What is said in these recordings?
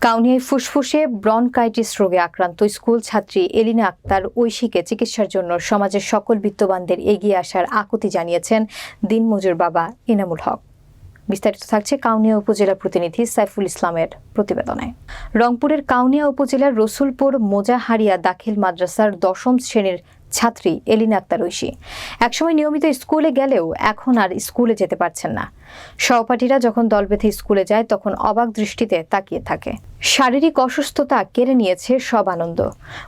কাউনিয়ায় ফুসফুসে ব্রনকাইটিস রোগে আক্রান্ত স্কুল ছাত্রী এলিনা আক্তার ঐশীকে চিকিৎসার জন্য সমাজের সকল বিত্তবানদের এগিয়ে আসার আকুতি জানিয়েছেন দিনমজুর বাবা ইনামুল হক। বিস্তারিত থাকছে কাউনিয়া উপজেলা প্রতিনিধি সাইফুল ইসলামের প্রতিবেদনে রংপুরের কাউনিয়া উপজেলার রসুলপুর মোজাহারিয়া দাখিল মাদ্রাসার দশম শ্রেণির ছাত্রী এলিনা আক্তার ঐশী। একসময় নিয়মিত স্কুলে গেলেও এখন আর স্কুলে যেতে পারছেন না। সহপাঠীরা যখন দল বেঁধে স্কুলে যায়, তখন অবাক দৃষ্টিতে তাকিয়ে থাকে। শারীরিক অসুস্থতা কেড়ে নিয়েছে সব আনন্দ।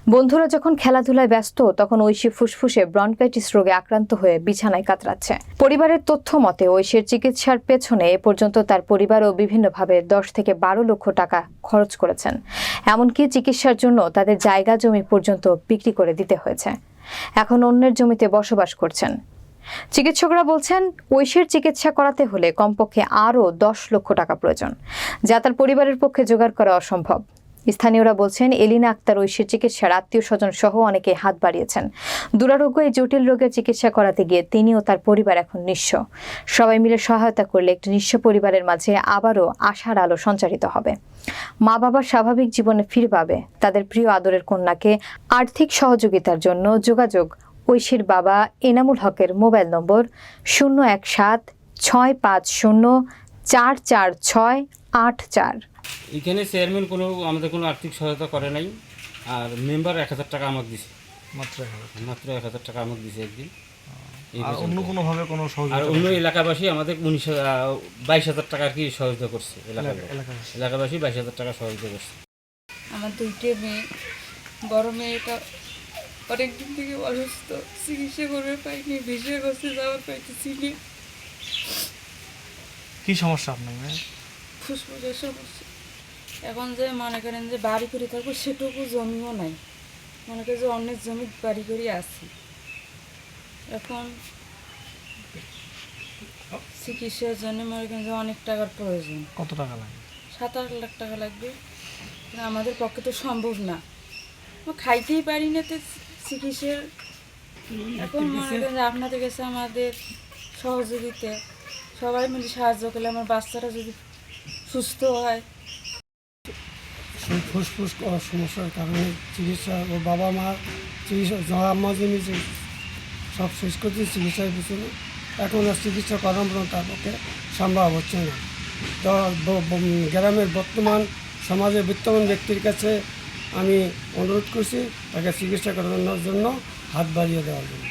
বন্ধুরা যখন খেলাধুলায় ব্যস্ত, তখন ঐশী ফুসফুসে ব্রনকাইটিস রোগে আক্রান্ত হয়ে বিছানায় কাতরাচ্ছে। পরিবারের তথ্য মতে, ঐশীর চিকিৎসার পেছনে এ পর্যন্ত তার পরিবারও বিভিন্নভাবে দশ থেকে বারো লক্ষ টাকা খরচ করেছেন। এমনকি চিকিৎসার জন্য তাদের জায়গা জমি পর্যন্ত বিক্রি করে দিতে হয়েছে। এখন অন্যের জমিতে বসবাস করছেন। চিকিৎসকরা বলছেন, ঐশীর চিকিৎসা করাতে হলে কমপক্ষে আরও দশ লক্ষ টাকা প্রয়োজন, যা তার পরিবারের পক্ষে জোগাড় করা অসম্ভব। স্থানীয়রা বলছেন, এলিনা আক্তার ঐশীর চিকিৎসার আত্মীয় স্বজন সহ অনেকে হাত বাড়িয়েছেন। দুরারোগ্য এই জটিল রোগের চিকিৎসা করাতে গিয়ে তিনি ও তার পরিবার এখন নিঃস্ব। সবাই মিলে সহায়তা করলে একটি নিঃস্ব পরিবারের মাঝে আবারও আশার আলো সঞ্চারিত হবে। মা বাবার স্বাভাবিক জীবনে ফিরে পাবে তাদের প্রিয় আদরের কন্যাকে আর্থিক সহযোগিতার জন্য যোগাযোগ। ঐশীর বাবা এনামুল হকের মোবাইল নম্বর শূন্য এক সাত ছয় পাঁচ শূন্য চার চার ছয় আট চার। এখানে চেয়ারম্যান কোনো আমাদের কোনো আর্থিক সহায়তা করে নাই। আর মেম্বার এক হাজার টাকা আমাকে দিছে। মাত্র মাত্র এক হাজার টাকা আমাকে দিছে একদিন। এই আর অন্য কোনোভাবে কোনো আর অন্য এলাকাবাসী আমাদের উনিশ বাইশ হাজার টাকা আর কি সহযোগিতা করছে এলাকা- এলাকাবাসী। এলাকাবাসী বাইশ হাজার টাকা সহযোগিতা করছে। আমার দুইটে মেয়ে বড় মেয়েটা অনেক দিন থেকে অসুস্থ চিকিৎসা করবে পাইনি ভিসে করতে যাওয়ার পাইতেছি না। কি সমস্যা আপনার মেয়ে ফুসফুসের সমস্যা। এখন যে মনে করেন যে বাড়ি করে থাকব সেটুকু জমিও নাই। মনে করেন যে অনেক জমি বাড়ি করে আছে। এখন চিকিৎসার জন্য মনে করেন যে অনেক টাকার প্রয়োজন। কত টাকা লাগে সাত আট লাখ টাকা লাগবে। আমাদের পক্ষে তো সম্ভব না। খাইতেই পারি না তো চিকিৎসার। এখন মনে করেন যে আপনাদের কাছে আমাদের সহযোগিতা। সবাই মিলে সাহায্য করলে আমার বাচ্চারা যদি সুস্থ হয় সেই ফুসফুস সমস্যার কারণে চিকিৎসা ও বাবা মা চিকিৎসা জমা মাঝে সব শেষ করছে চিকিৎসার পিছনে, এখন আর চিকিৎসা করানো তার পক্ষে সম্ভব হচ্ছে না। গ্রামের বর্তমান সমাজে বিত্তমান ব্যক্তির কাছে আমি অনুরোধ করছি, তাকে চিকিৎসা করানোর জন্য হাত বাড়িয়ে দেওয়ার জন্য।